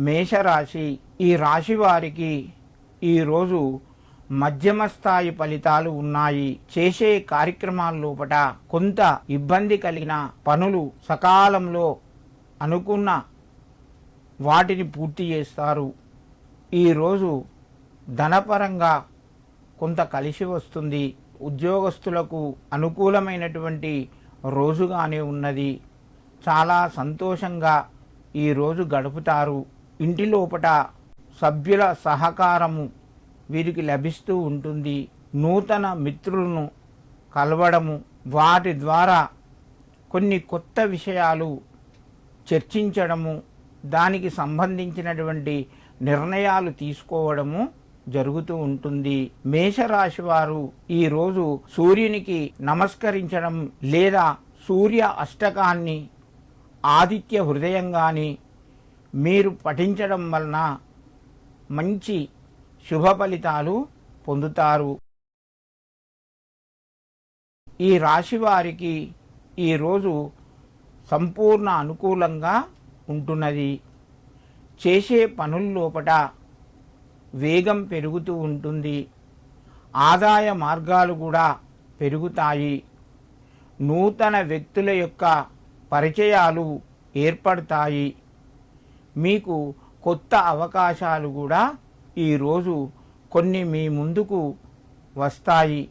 మేషరాశి ఈ రాశి వారికి ఈరోజు మధ్యమ స్థాయి ఫలితాలు ఉన్నాయి. చేసే కార్యక్రమాల లోపట కొంత ఇబ్బంది కలిగిన పనులు సకాలంలో అనుకున్న వాటిని పూర్తి చేస్తారు. ఈరోజు ధనపరంగా కొంత కలిసి వస్తుంది. ఉద్యోగస్తులకు అనుకూలమైనటువంటి రోజుగానే ఉన్నది. చాలా సంతోషంగా ఈరోజు గడుపుతారు. ఇంటి లోపట సభ్యుల సహకారము వీరికి లభిస్తూ ఉంటుంది. నూతన మిత్రులను కలవడము వాటి ద్వారా కొన్ని కొత్త విషయాలు చర్చించడము దానికి సంబంధించినటువంటి నిర్ణయాలు తీసుకోవడము జరుగుతూ ఉంటుంది. మేషరాశి వారు ఈరోజు సూర్యునికి నమస్కరించడం లేదా సూర్య అష్టకాన్ని ఆదిత్య హృదయంగాని మీరు పఠించడం వలన మంచి శుభ ఫలితాలు పొందుతారు. ఈ రాశి వారికి ఈరోజు సంపూర్ణ అనుకూలంగా ఉంటున్నది. చేసే పనుల్లోపట వేగం పెరుగుతూ ఉంటుంది. ఆదాయ మార్గాలు కూడా పెరుగుతాయి. నూతన వ్యక్తుల యొక్క పరిచయాలు ఏర్పడతాయి. మీకు కొత్త అవకాశాలు కూడా ఈరోజు కొన్ని మీ ముందుకు వస్తాయి.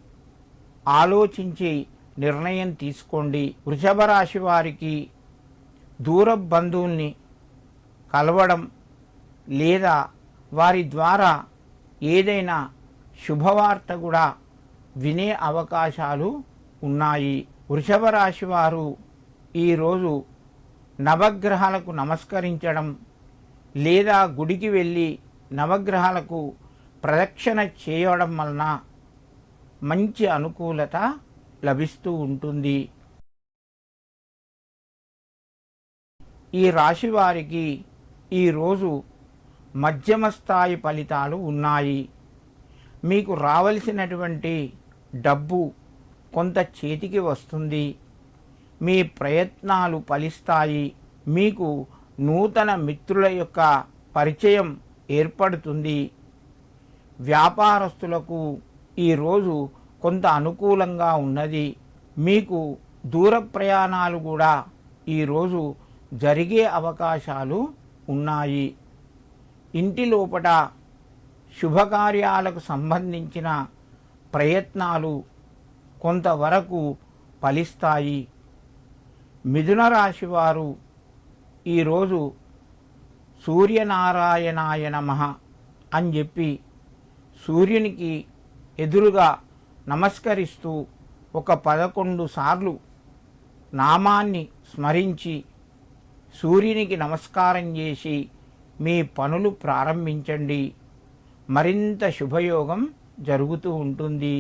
ఆలోచించి నిర్ణయం తీసుకోండి. వృషభ రాశి వారికి దూర బంధువుల్ని కలవడం లేదా వారి ద్వారా ఏదైనా శుభవార్త కూడా వినే అవకాశాలు ఉన్నాయి. వృషభ రాశి వారు ఈరోజు నవగ్రహాలకు నమస్కరించడం లేదా గుడికి వెళ్ళి నవగ్రహాలకు ప్రదక్షిణ చేయడం వలన మంచి అనుకూలత లభిస్తూ ఉంటుంది. ఈ రాశి వారికి ఈరోజు మధ్యమ స్థాయి ఫలితాలు ఉన్నాయి. మీకు రావలసినటువంటి డబ్బు కొంత చేతికి వస్తుంది. మీ ప్రయత్నాలు ఫలిస్తాయి. మీకు నూతన మిత్రుల యొక్క పరిచయం ఏర్పడుతుంది. వ్యాపారస్తులకు ఈరోజు కొంత అనుకూలంగా ఉన్నది. మీకు దూర ప్రయాణాలు కూడా ఈరోజు జరిగే అవకాశాలు ఉన్నాయి. ఇంటి లోపట శుభకార్యాలకు సంబంధించిన ప్రయత్నాలు కొంతవరకు ఫలిస్తాయి. మిథున రాశి వారు ఈరోజు సూర్యనారాయణాయ నమః అని చెప్పి సూర్యునికి ఎదురుగా నమస్కరిస్తూ ఒక పదకొండు సార్లు నామాన్ని స్మరించి సూర్యునికి నమస్కారం చేసి మీ పనులు ప్రారంభించండి. మరింత శుభయోగం జరుగుతూ ఉంటుంది.